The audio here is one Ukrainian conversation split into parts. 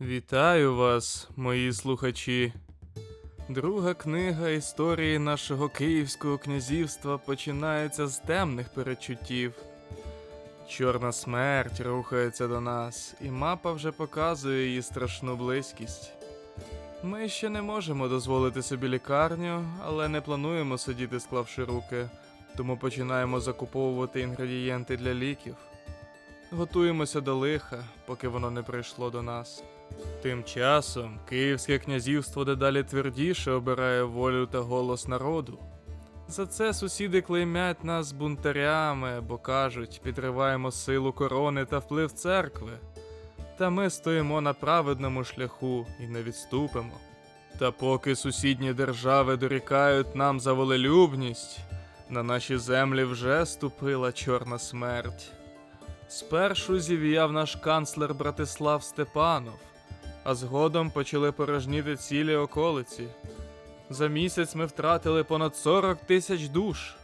Вітаю вас, мої слухачі. Друга книга історії нашого Київського князівства починається з темних перечуттів. Чорна смерть рухається до нас, і мапа вже показує її страшну близькість. Ми ще не можемо дозволити собі лікарню, але не плануємо сидіти, склавши руки, тому починаємо закуповувати інгредієнти для ліків. Готуємося до лиха, поки воно не прийшло до нас. Тим часом Київське князівство дедалі твердіше обирає волю та голос народу. За це сусіди клеймять нас бунтарями, бо кажуть, підриваємо силу корони та вплив церкви. Та ми стоїмо на праведному шляху і не відступимо. Та поки сусідні держави дорікають нам за волелюбність, на наші землі вже ступила чорна смерть. Спершу зів'яв наш канцлер Братислав Степанов, а згодом почали порожніти цілі околиці. За місяць ми втратили понад 40 тисяч душ.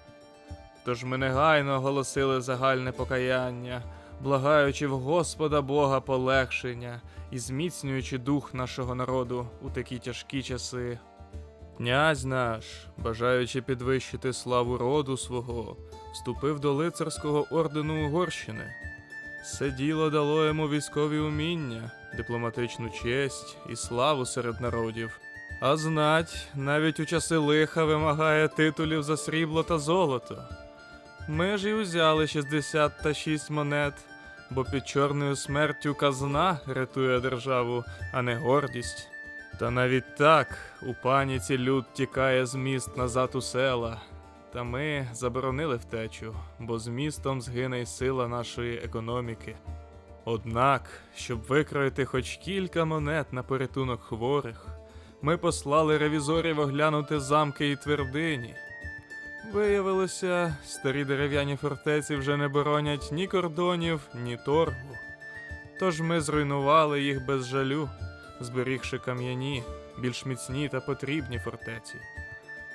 Тож ми негайно оголосили загальне покаяння, благаючи в Господа Бога полегшення і зміцнюючи дух нашого народу у такі тяжкі часи. Князь наш, бажаючи підвищити славу роду свого, вступив до лицарського ордену Угорщини. Це діло дало йому військові уміння, дипломатичну честь і славу серед народів. А знать, навіть у часи лиха вимагає титулів за срібло та золото. Ми ж і узяли 66 монет, бо під чорною смертю казна рятує державу, а не гордість. Та навіть так у паніці люд тікає з міст назад у села. Та ми заборонили втечу, бо з містом згине й сила нашої економіки. Однак, щоб викроїти хоч кілька монет на порятунок хворих, ми послали ревізорів оглянути замки і твердині. Виявилося, старі дерев'яні фортеці вже не боронять ні кордонів, ні торгу. Тож ми зруйнували їх без жалю, зберігши кам'яні, більш міцні та потрібні фортеці.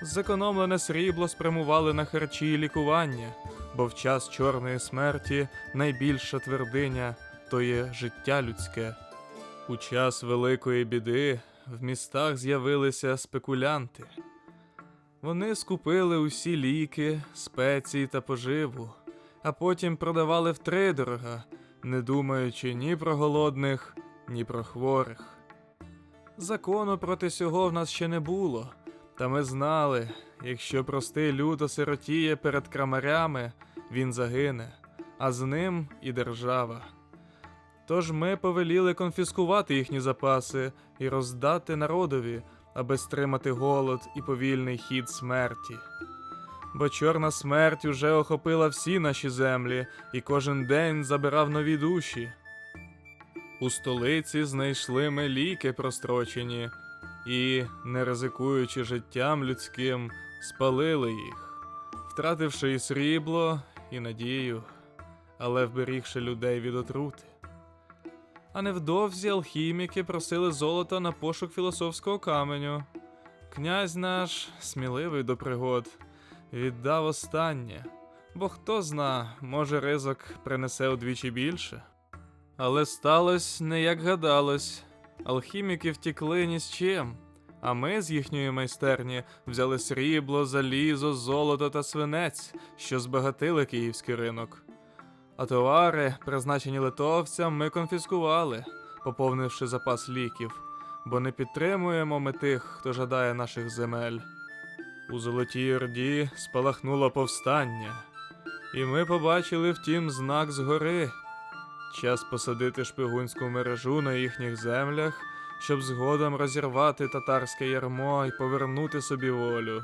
Зекономлене срібло спрямували на харчі і лікування, бо в час чорної смерті найбільша твердиня то є життя людське. У час великої біди в містах з'явилися спекулянти. Вони скупили усі ліки, спеції та поживу, а потім продавали втридорога, не думаючи ні про голодних, ні про хворих. Закону проти сього в нас ще не було. Та ми знали, якщо простий люд осиротіє перед крамарями, він загине, а з ним і держава. Тож ми повеліли конфіскувати їхні запаси і роздати народові, аби стримати голод і повільний хід смерті. Бо чорна смерть уже охопила всі наші землі і кожен день забирав нові душі. У столиці знайшли ми ліки прострочені, і, не ризикуючи життям людським, спалили їх, втративши і срібло, і надію, але вберігши людей від отрути. А невдовзі алхіміки просили золота на пошук філософського каменю. Князь наш, сміливий до пригод, віддав останнє, бо хто зна, може ризик принесе удвічі більше. Але сталося не як гадалось. Алхіміки втікли ні з чим, а ми з їхньої майстерні взяли срібло, залізо, золото та свинець, що збагатили київський ринок. А товари, призначені литовцям, ми конфіскували, поповнивши запас ліків, бо не підтримуємо ми тих, хто жадає наших земель. У Золотій Орді спалахнуло повстання, і ми побачили втім знак згори. Час посадити шпигунську мережу на їхніх землях, щоб згодом розірвати татарське ярмо і повернути собі волю.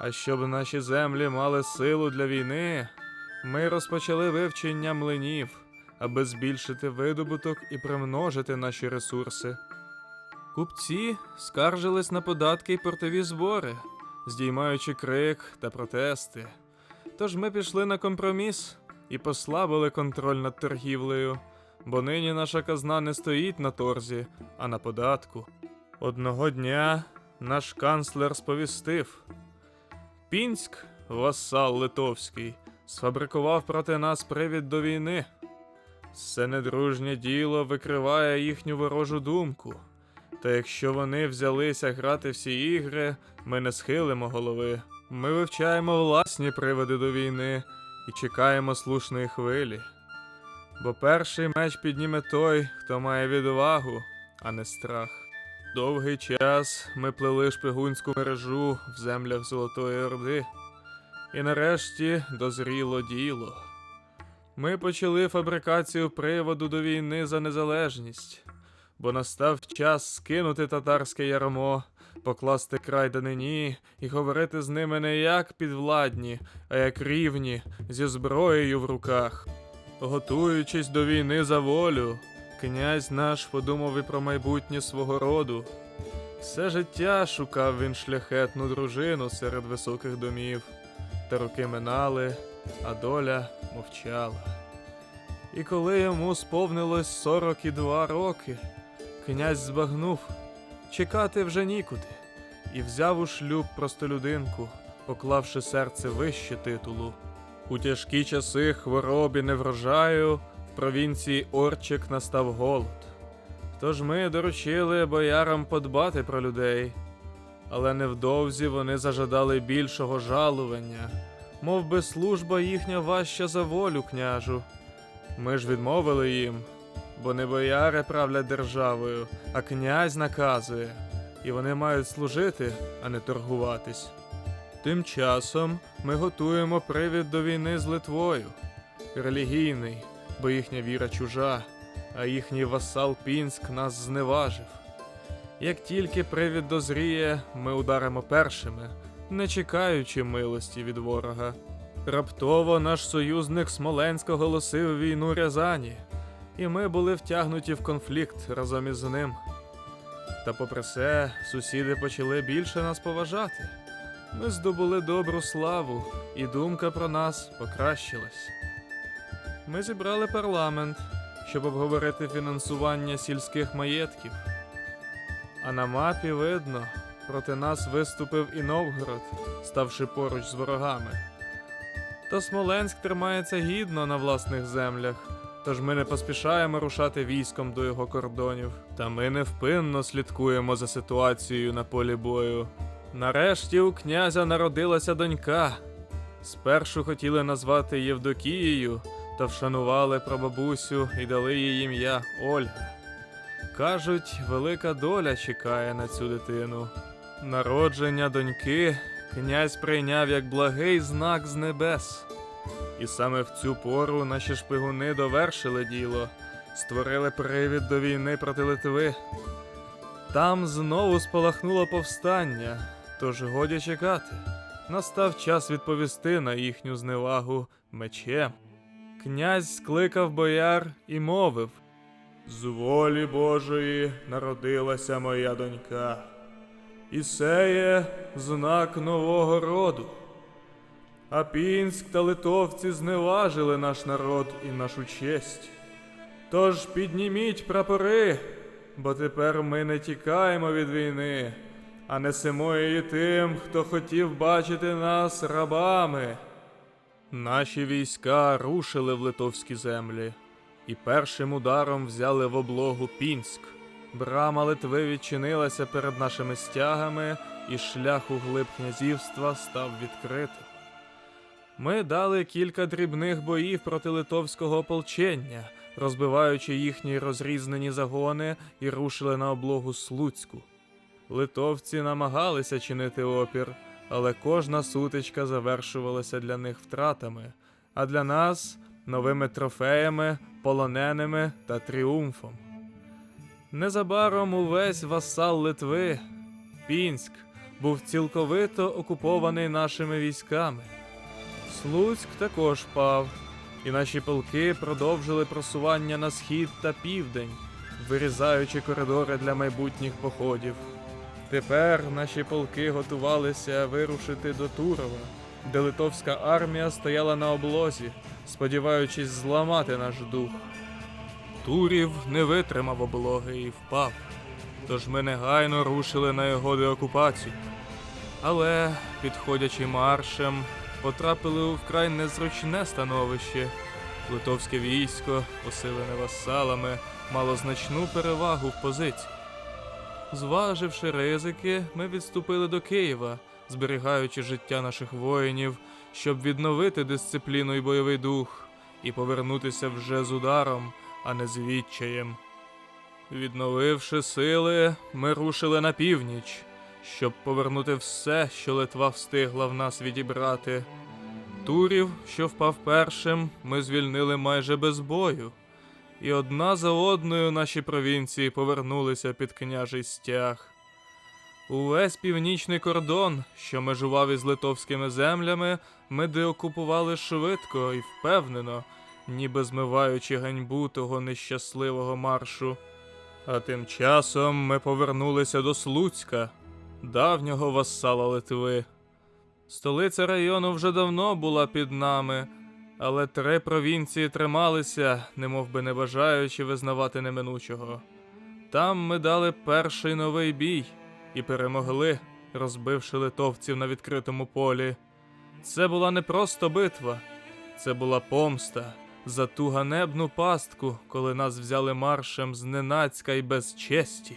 А щоб наші землі мали силу для війни, ми розпочали вивчення млинів, аби збільшити видобуток і примножити наші ресурси. Купці скаржились на податки й портові збори, здіймаючи крик та протести. Тож ми пішли на компроміс і послабили контроль над торгівлею, бо нині наша казна не стоїть на торзі, а на податку. Одного дня наш канцлер сповістив: Пінськ, васал литовський, сфабрикував проти нас привід до війни. Це недружнє діло викриває їхню ворожу думку. Та якщо вони взялися грати всі ігри, ми не схилимо голови. Ми вивчаємо власні приводи до війни і чекаємо слушної хвилі. Бо перший меч підніме той, хто має відвагу, а не страх. Довгий час ми плели шпигунську мережу в землях Золотої Орди, і нарешті дозріло діло. Ми почали фабрикацію приводу до війни за незалежність, бо настав час скинути татарське ярмо, покласти край данині і говорити з ними не як підвладні, а як рівні, зі зброєю в руках. Готуючись до війни за волю, князь наш подумав і про майбутнє свого роду. Все життя шукав він шляхетну дружину серед високих домів, та роки минали, а доля мовчала. І коли йому сповнилось 42 роки, князь збагнув чекати вже нікуди, і взяв у шлюб простолюдинку, поклавши серце вище титулу. У тяжкі часи хворобі неврожаю в провінції Орчик настав голод. Тож ми доручили боярам подбати про людей, але невдовзі вони зажадали більшого жалування, мов би служба їхня важча за волю княжу. Ми ж відмовили їм, бо не бояри правлять державою, а князь наказує, і вони мають служити, а не торгуватись. Тим часом ми готуємо привід до війни з Литвою. Релігійний, бо їхня віра чужа, а їхній васал Пінськ нас зневажив. Як тільки привід дозріє, ми ударимо першими, не чекаючи милості від ворога. Раптово наш союзник Смоленськ оголосив війну Рязані, і ми були втягнуті в конфлікт разом із ним. Та попри це, сусіди почали більше нас поважати. Ми здобули добру славу, і думка про нас покращилась. Ми зібрали парламент, щоб обговорити фінансування сільських маєтків. А на мапі видно, проти нас виступив і Новгород, ставши поруч з ворогами. Та Смоленськ тримається гідно на власних землях, тож ми не поспішаємо рушати військом до його кордонів. Та ми невпинно слідкуємо за ситуацією на полі бою. Нарешті у князя народилася донька. Спершу хотіли назвати Євдокією, та вшанували прабабусю і дали їй ім'я Ольга. Кажуть, велика доля чекає на цю дитину. Народження доньки князь прийняв як благий знак з небес. І саме в цю пору наші шпигуни довершили діло, створили привід до війни проти Литви. Там знову спалахнуло повстання, тож годі чекати. Настав час відповісти на їхню зневагу мечем. Князь скликав бояр і мовив: З волі Божої народилася моя донька, і це є знак нового роду. А Пінськ та литовці зневажили наш народ і нашу честь. Тож підніміть прапори, бо тепер ми не тікаємо від війни, а несемо її тим, хто хотів бачити нас рабами. Наші війська рушили в литовські землі і першим ударом взяли в облогу Пінськ. Брама Литви відчинилася перед нашими стягами, і шлях у глиб князівства став відкритим. Ми дали кілька дрібних боїв проти литовського ополчення, розбиваючи їхні розрізнені загони і рушили на облогу Слуцьку. Литовці намагалися чинити опір, але кожна сутичка завершувалася для них втратами, а для нас новими трофеями, полоненими та тріумфом. Незабаром увесь васал Литви, Пінськ, був цілковито окупований нашими військами. Слуцьк також пав, і наші полки продовжили просування на схід та південь, вирізаючи коридори для майбутніх походів. Тепер наші полки готувалися вирушити до Турова, де литовська армія стояла на облозі, сподіваючись зламати наш дух. Турів не витримав облоги і впав, тож ми негайно рушили на його деокупацію. Але, підходячи маршем, потрапили у вкрай незручне становище. Литовське військо, посилене васалами, мало значну перевагу в позиції. Зваживши ризики, ми відступили до Києва, зберігаючи життя наших воїнів, щоб відновити дисципліну і бойовий дух і повернутися вже з ударом, а не з відчаєм. Відновивши сили, ми рушили на північ, щоб повернути все, що Литва встигла в нас відібрати. Турів, що впав першим, ми звільнили майже без бою, і одна за одною наші провінції повернулися під княжий стяг. Увесь північний кордон, що межував із литовськими землями, ми деокупували швидко і впевнено, ніби змиваючи ганьбу того нещасливого маршу. А тим часом ми повернулися до Слуцька, давнього вассала Литви. Столиця району вже давно була під нами, але три провінції трималися, немов би не бажаючи визнавати неминучого. Там ми дали перший новий бій і перемогли, розбивши литовців на відкритому полі. Це була не просто битва, це була помста за ту ганебну пастку, коли нас взяли маршем зненацька і без честі.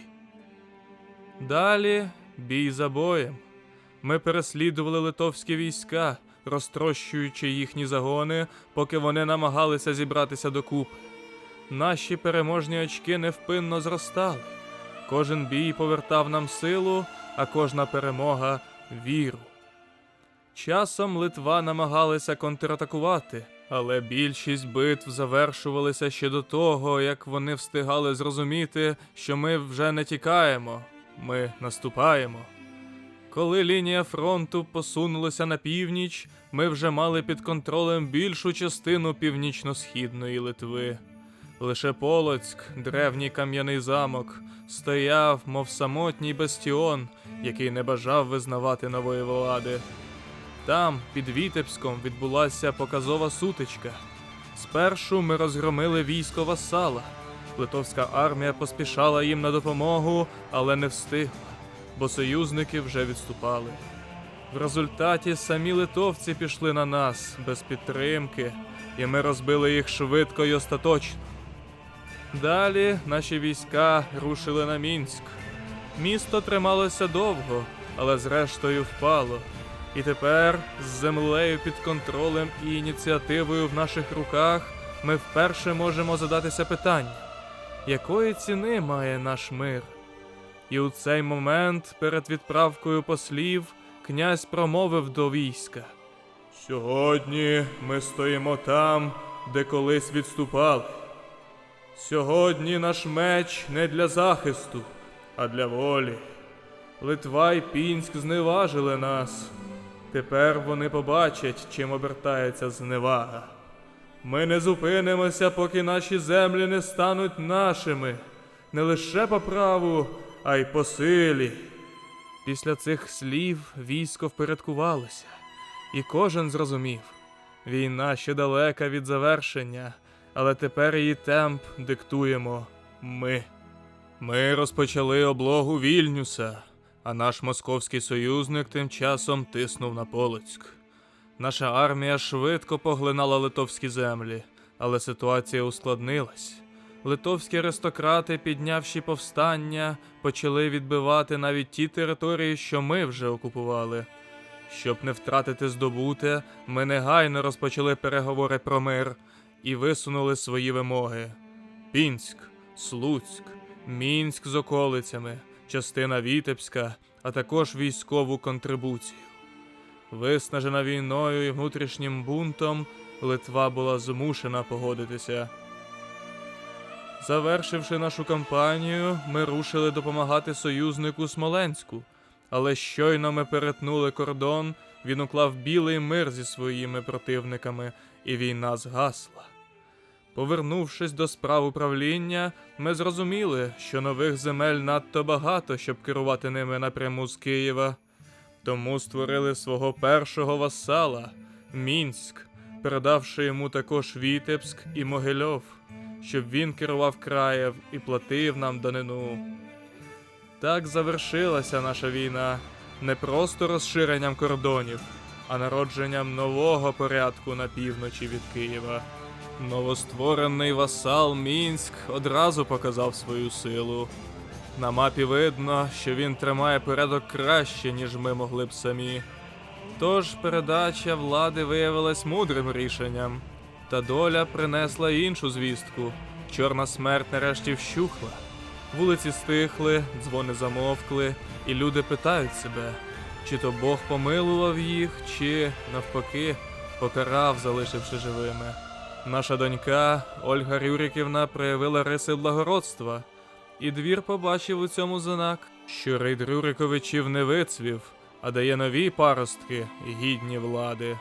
Далі бій за боєм. Ми переслідували литовські війська, розтрощуючи їхні загони, поки вони намагалися зібратися докупи. Наші переможні очки невпинно зростали. Кожен бій повертав нам силу, а кожна перемога віру. Часом Литва намагалася контратакувати, але більшість битв завершувалися ще до того, як вони встигали зрозуміти, що ми вже не тікаємо, ми наступаємо. Коли лінія фронту посунулася на північ, ми вже мали під контролем більшу частину північно-східної Литви. Лише Полоцьк, древній кам'яний замок, стояв, мов самотній бастіон, який не бажав визнавати нової влади. Там, під Вітебськом, відбулася показова сутичка. Спершу ми розгромили військо васала. Литовська армія поспішала їм на допомогу, але не встигла, бо союзники вже відступали. В результаті самі литовці пішли на нас без підтримки, і ми розбили їх швидко і остаточно. Далі наші війська рушили на Мінськ. Місто трималося довго, але зрештою впало. І тепер, з землею під контролем і ініціативою в наших руках, ми вперше можемо задатися питанням, якої ціни має наш мир? І у цей момент, перед відправкою послів, князь промовив до війська: Сьогодні ми стоїмо там, де колись відступали. Сьогодні наш меч не для захисту, а для волі. Литва й Пінськ зневажили нас. Тепер вони побачать, чим обертається зневага. Ми не зупинимося, поки наші землі не стануть нашими, не лише по праву, а й по силі. Після цих слів військо впорядкувалося, і кожен зрозумів війна ще далека від завершення, але тепер її темп диктуємо ми. Ми розпочали облогу Вільнюса, а наш московський союзник тим часом тиснув на Полоцьк. Наша армія швидко поглинала литовські землі, але ситуація ускладнилась. Литовські аристократи, піднявши повстання, почали відбивати навіть ті території, що ми вже окупували. Щоб не втратити здобуте, ми негайно розпочали переговори про мир і висунули свої вимоги: Пінськ, Слуцьк, Мінськ з околицями, частина Вітебська, а також військову контрибуцію. Виснажена війною і внутрішнім бунтом, Литва була змушена погодитися. Завершивши нашу кампанію, ми рушили допомагати союзнику Смоленську. Але щойно ми перетнули кордон, він уклав білий мир зі своїми противниками, і війна згасла. Повернувшись до справ управління, ми зрозуміли, що нових земель надто багато, щоб керувати ними напряму з Києва. Тому створили свого першого васала Мінськ, передавши йому також Вітебськ і Могильов, щоб він керував краєв і платив нам данину. Так завершилася наша війна не просто розширенням кордонів, а народженням нового порядку на півночі від Києва. Новостворений васал Мінськ одразу показав свою силу. На мапі видно, що він тримає порядок краще, ніж ми могли б самі. Тож передача влади виявилась мудрим рішенням, та доля принесла іншу звістку. Чорна смерть нарешті вщухла. Вулиці стихли, дзвони замовкли, і люди питають себе, чи то Бог помилував їх, чи, навпаки, покарав, залишивши живими. Наша донька Ольга Рюриківна проявила риси благородства, і двір побачив у цьому знак, що рейд Рюриковичів не вицвів, а дає нові паростки, гідні влади.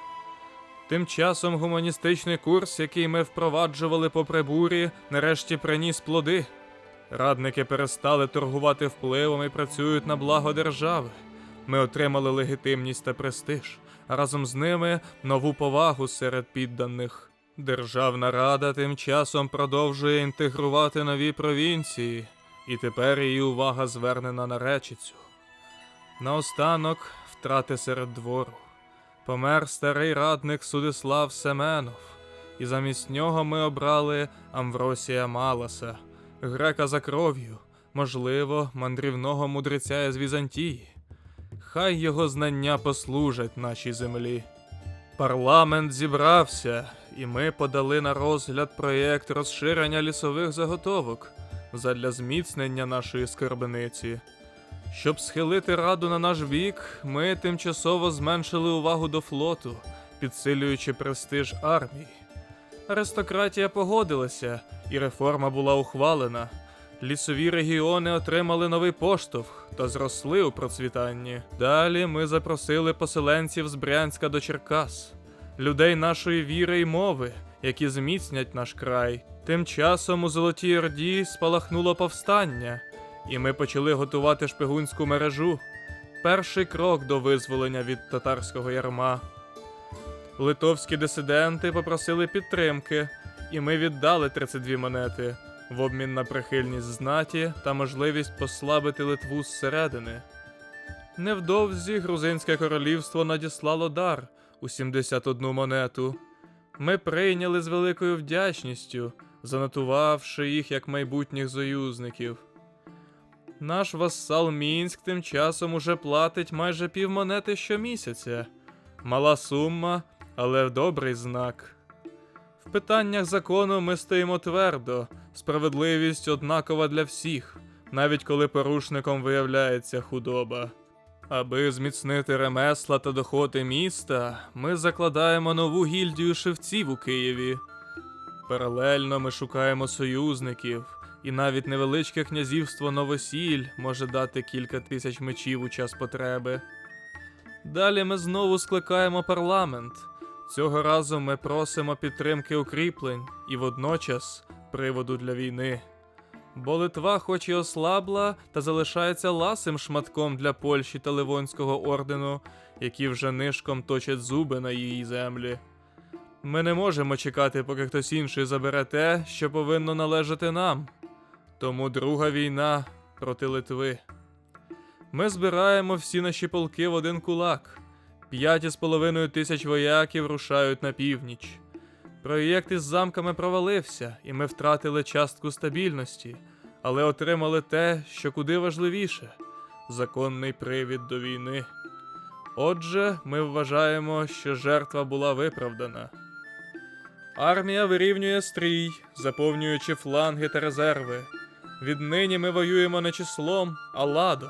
Тим часом гуманістичний курс, який ми впроваджували по прибурі, нарешті приніс плоди. Радники перестали торгувати впливом і працюють на благо держави. Ми отримали легітимність та престиж, а разом з ними нову повагу серед підданих. Державна рада тим часом продовжує інтегрувати нові провінції, і тепер її увага звернена на речицю. Наостанок втрати серед двору. Помер старий радник Судислав Семенов, і замість нього ми обрали Амвросія Маласа, грека за кров'ю, можливо, мандрівного мудреця із Візантії. Хай його знання послужать нашій землі. Парламент зібрався, і ми подали на розгляд проєкт розширення лісових заготовок задля зміцнення нашої скарбниці. Щоб схилити раду на наш бік, ми тимчасово зменшили увагу до флоту, підсилюючи престиж армії. Аристократія погодилася, і реформа була ухвалена. Лісові регіони отримали новий поштовх та зросли у процвітанні. Далі ми запросили поселенців з Брянська до Черкас, людей нашої віри й мови, які зміцнять наш край. Тим часом у Золотій Орді спалахнуло повстання, і ми почали готувати шпигунську мережу. Перший крок до визволення від татарського ярма. Литовські дисиденти попросили підтримки, і ми віддали 32 монети в обмін на прихильність знаті та можливість послабити Литву зсередини. Невдовзі Грузинське королівство надіслало дар у 71 монету. Ми прийняли з великою вдячністю, занотувавши їх як майбутніх союзників. Наш вассал Мінськ тим часом уже платить майже півмонети щомісяця. Мала сума, але добрий знак. В питаннях закону ми стоїмо твердо, справедливість однакова для всіх, навіть коли порушником виявляється худоба. Аби зміцнити ремесла та доходи міста, ми закладаємо нову гільдію шевців у Києві. Паралельно ми шукаємо союзників, і навіть невеличке князівство Новосіль може дати кілька тисяч мечів у час потреби. Далі ми знову скликаємо парламент. Цього разу ми просимо підтримки укріплень і водночас приводу для війни. Бо Литва, хоч і ослабла, та залишається ласим шматком для Польщі та Ливонського ордену, які вже нишком точать зуби на її землі. Ми не можемо чекати, поки хтось інший забере те, що повинно належати нам. Тому друга війна проти Литви. Ми збираємо всі наші полки в один кулак. П'ять із половиною тисяч вояків рушають на північ. Проєкт із замками провалився, і ми втратили частку стабільності, але отримали те, що куди важливіше законний привід до війни. Отже, ми вважаємо, що жертва була виправдана. Армія вирівнює стрій, заповнюючи фланги та резерви. Віднині ми воюємо не числом, а ладом.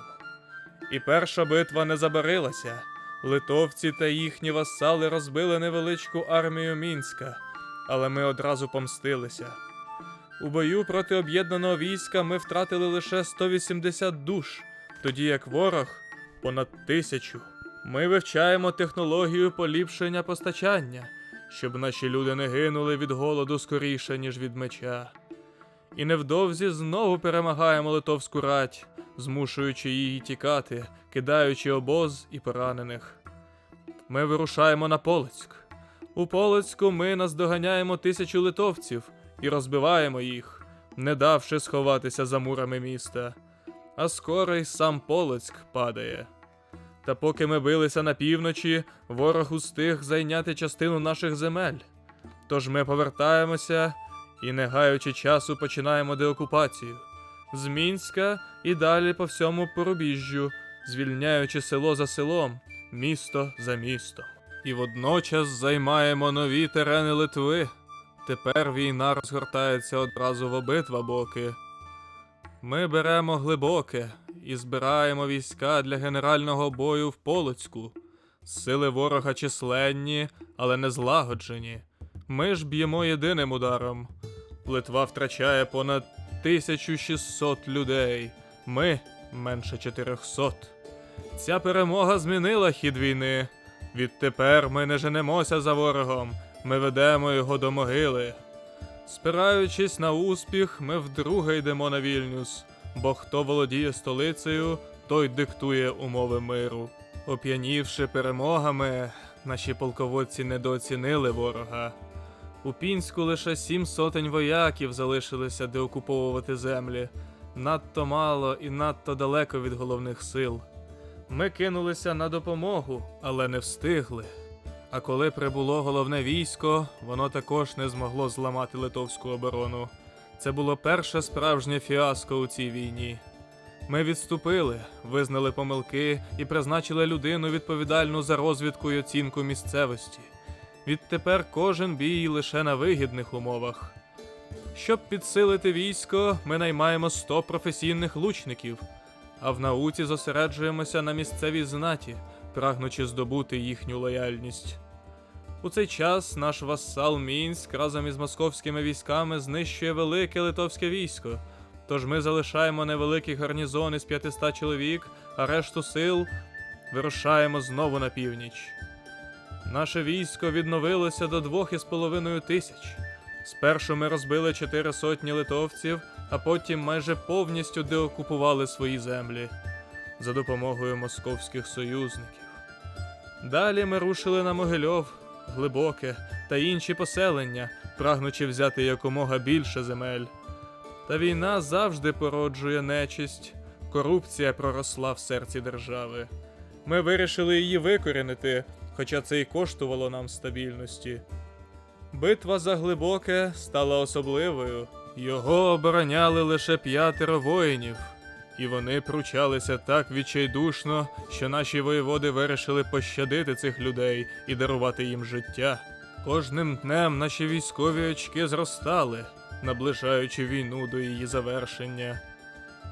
І перша битва не забарилася. Литовці та їхні васали розбили невеличку армію Мінська, але ми одразу помстилися. У бою проти об'єднаного війська ми втратили лише 180 душ, тоді як ворог понад тисячу. Ми вивчаємо технологію поліпшення постачання, щоб наші люди не гинули від голоду скоріше, ніж від меча. І невдовзі знову перемагаємо литовську рать, змушуючи її тікати, кидаючи обоз і поранених. Ми вирушаємо на Полоцьк. У Полоцьку ми наздоганяємо тисячу литовців і розбиваємо їх, не давши сховатися за мурами міста. А скоро й сам Полоцьк падає. Та поки ми билися на півночі, ворог устиг зайняти частину наших земель. Тож ми повертаємося і, не гаючи часу, починаємо деокупацію. З Мінська і далі по всьому порубіжжю, звільняючи село за селом, місто за містом. І водночас займаємо нові терени Литви. Тепер війна розгортається одразу в обидва боки. Ми беремо глибоке і збираємо війська для генерального бою в Полоцьку. Сили ворога численні, але не злагоджені. Ми ж б'ємо єдиним ударом. Литва втрачає понад 1600 людей. Ми менше 400. Ця перемога змінила хід війни. Відтепер ми не женемося за ворогом, ми ведемо його до могили. Спираючись на успіх, ми вдруге йдемо на Вільнюс, бо хто володіє столицею, той диктує умови миру. Оп'янівши перемогами, наші полководці недооцінили ворога. У Пінську лише сім сотень вояків залишилися деокуповувати землі, надто мало і надто далеко від головних сил. Ми кинулися на допомогу, але не встигли. А коли прибуло головне військо, воно також не змогло зламати литовську оборону. Це було перше справжнє фіаско у цій війні. Ми відступили, визнали помилки і призначили людину відповідальну за розвідку і оцінку місцевості. Відтепер кожен бій лише на вигідних умовах. Щоб підсилити військо, ми наймаємо 100 професійних лучників, а в науці зосереджуємося на місцевій знаті, прагнучи здобути їхню лояльність. У цей час наш вассал Мінськ разом із московськими військами знищує велике литовське військо. Тож ми залишаємо невеликий гарнізон із 500 чоловік, а решту сил вирушаємо знову на північ. Наше військо відновилося до двох із половиною тисяч. Спершу ми розбили чотири сотні литовців, а потім майже повністю деокупували свої землі за допомогою московських союзників. Далі ми рушили на Могильов, Глибоке та інші поселення, прагнучи взяти якомога більше земель. Та війна завжди породжує нечисть, корупція проросла в серці держави. Ми вирішили її викорінити, хоча це й коштувало нам стабільності. Битва за глибоке стала особливою. Його обороняли лише п'ятеро воїнів, і вони пручалися так відчайдушно, що наші воєводи вирішили пощадити цих людей і дарувати їм життя. Кожним днем наші військові очки зростали, наближаючи війну до її завершення.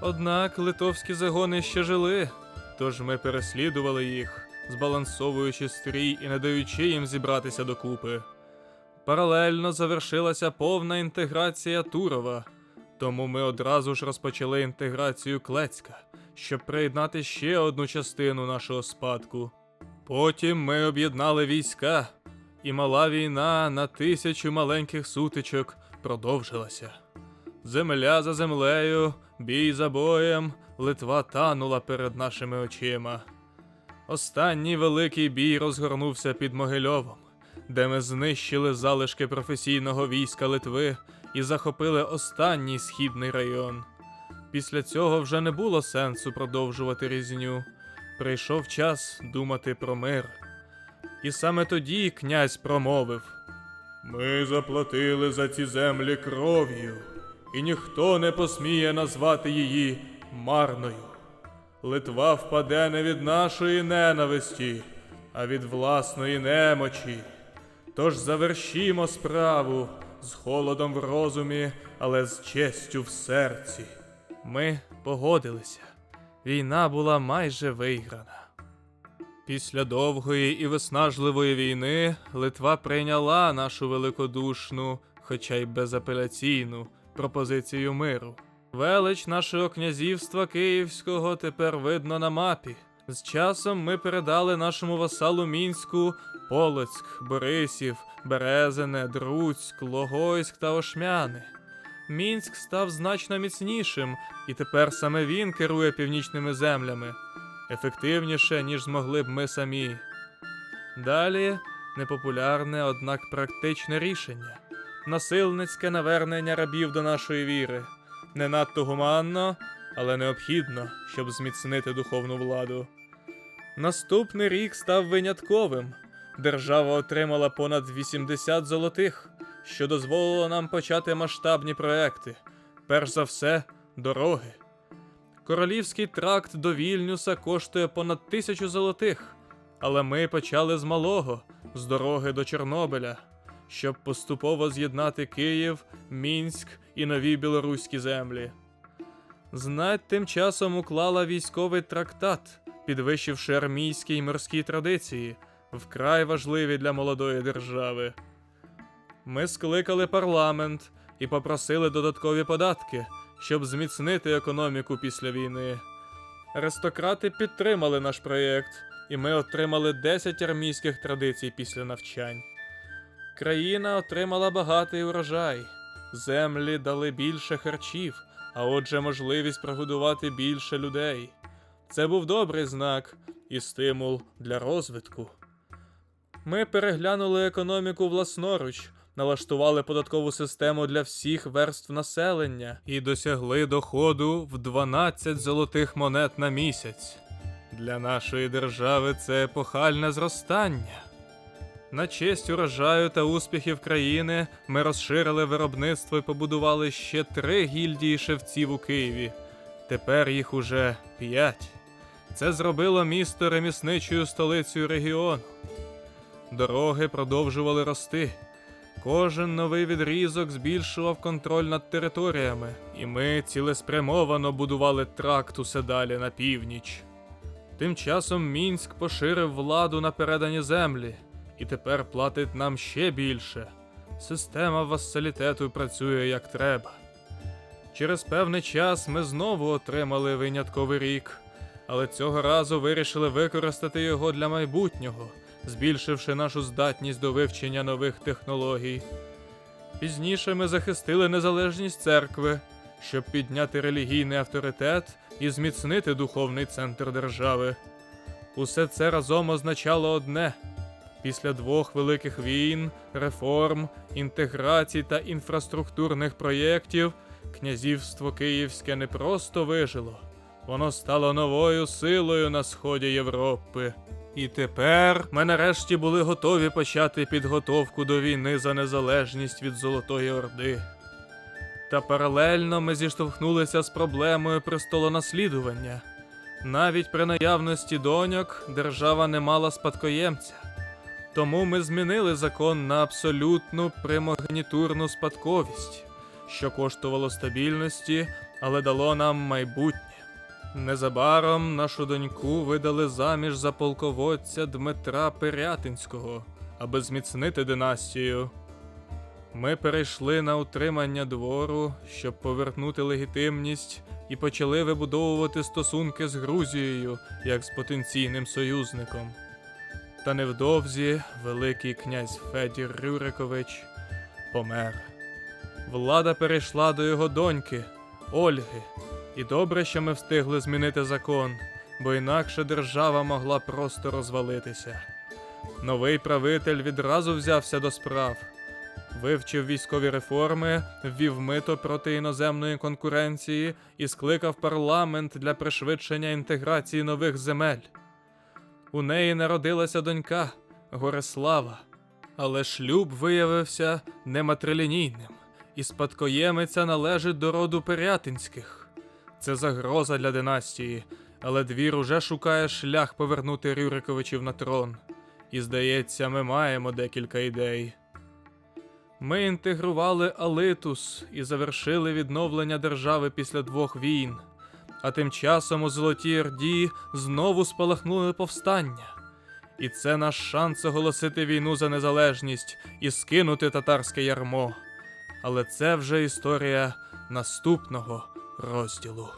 Однак литовські загони ще жили, тож ми переслідували їх, збалансовуючи стрій і не даючи їм зібратися докупи. Паралельно завершилася повна інтеграція Турова, тому ми одразу ж розпочали інтеграцію Клецька, щоб приєднати ще одну частину нашого спадку. Потім ми об'єднали війська, і мала війна на тисячу маленьких сутичок продовжилася. Земля за землею, бій за боєм, Литва танула перед нашими очима. Останній великий бій розгорнувся під Могильовом, де ми знищили залишки професійного війська Литви і захопили останній східний район. Після цього вже не було сенсу продовжувати різню. Прийшов час думати про мир. І саме тоді князь промовив: Ми заплатили за ці землі кров'ю, і ніхто не посміє назвати її марною. Литва впаде не від нашої ненависті, а від власної немочі. Тож завершімо справу з холодом в розумі, але з честю в серці. Ми погодилися. Війна була майже виграна. Після довгої і виснажливої війни Литва прийняла нашу великодушну, хоча й безапеляційну, пропозицію миру. Велич нашого князівства Київського тепер видно на мапі. З часом ми передали нашому васалу Мінську Полоцьк, Борисів, Березине, Друцьк, Логойськ та Ошмяни. Мінськ став значно міцнішим, і тепер саме він керує північними землями ефективніше, ніж змогли б ми самі. Далі непопулярне, однак практичне рішення насильницьке навернення рабів до нашої віри. Не надто гуманно, але необхідно, щоб зміцнити духовну владу. Наступний рік став винятковим. Держава отримала понад 80 золотих, що дозволило нам почати масштабні проекти. Перш за все, дороги. Королівський тракт до Вільнюса коштує понад тисячу золотих, але ми почали з малого, з дороги до Чорнобиля, щоб поступово з'єднати Київ, Мінськ і нові білоруські землі. Знать тим часом уклала військовий трактат, підвищивши армійські й морські традиції, вкрай важливі для молодої держави. Ми скликали парламент і попросили додаткові податки, щоб зміцнити економіку після війни. Аристократи підтримали наш проєкт, і ми отримали 10 армійських традицій після навчань. Країна отримала багатий урожай, землі дали більше харчів, а отже, можливість прогодувати більше людей. Це був добрий знак і стимул для розвитку. Ми переглянули економіку власноруч, налаштували податкову систему для всіх верств населення і досягли доходу в 12 золотих монет на місяць. Для нашої держави це епохальне зростання. На честь урожаю та успіхів країни ми розширили виробництво і побудували ще три гільдії шевців у Києві. Тепер їх уже п'ять. Це зробило місто ремісничою столицею регіону. Дороги продовжували рости. Кожен новий відрізок збільшував контроль над територіями, і ми цілеспрямовано будували тракт усе далі на північ. Тим часом Мінськ поширив владу на передані землі, і тепер платить нам ще більше. Система вассалітету працює як треба. Через певний час ми знову отримали винятковий рік, але цього разу вирішили використати його для майбутнього, збільшивши нашу здатність до вивчення нових технологій. Пізніше ми захистили незалежність церкви, щоб підняти релігійний авторитет і зміцнити духовний центр держави. Усе це разом означало одне: після двох великих війн, реформ, інтеграцій та інфраструктурних проєктів князівство Київське не просто вижило, воно стало новою силою на сході Європи. І тепер ми нарешті були готові почати підготовку до війни за незалежність від Золотої Орди. Та паралельно ми зіштовхнулися з проблемою престолонаслідування. Навіть при наявності доньок держава не мала спадкоємця. Тому ми змінили закон на абсолютну примогенітурну спадковість, що коштувало стабільності, але дало нам майбутнє. Незабаром нашу доньку видали заміж за полководця Дмитра Пирятинського, аби зміцнити династію. Ми перейшли на утримання двору, щоб повернути легітимність, і почали вибудовувати стосунки з Грузією як з потенційним союзником. Та невдовзі великий князь Федір Рюрикович помер. Влада перейшла до його доньки Ольги, і добре, що ми встигли змінити закон, бо інакше держава могла просто розвалитися. Новий правитель відразу взявся до справ, вивчив військові реформи, ввів мито проти іноземної конкуренції і скликав парламент для пришвидшення інтеграції нових земель. У неї народилася донька Горислава, але шлюб виявився нематрилінійним, і спадкоємиця належить до роду Пирятинських. Це загроза для династії, але двір уже шукає шлях повернути Рюриковичів на трон. І здається, ми маємо декілька ідей. Ми інтегрували Алитус і завершили відновлення держави після двох війн. А тим часом у Золотій Орді знову спалахнули повстання. І це наш шанс оголосити війну за незалежність і скинути татарське ярмо. Але це вже історія наступного розділу.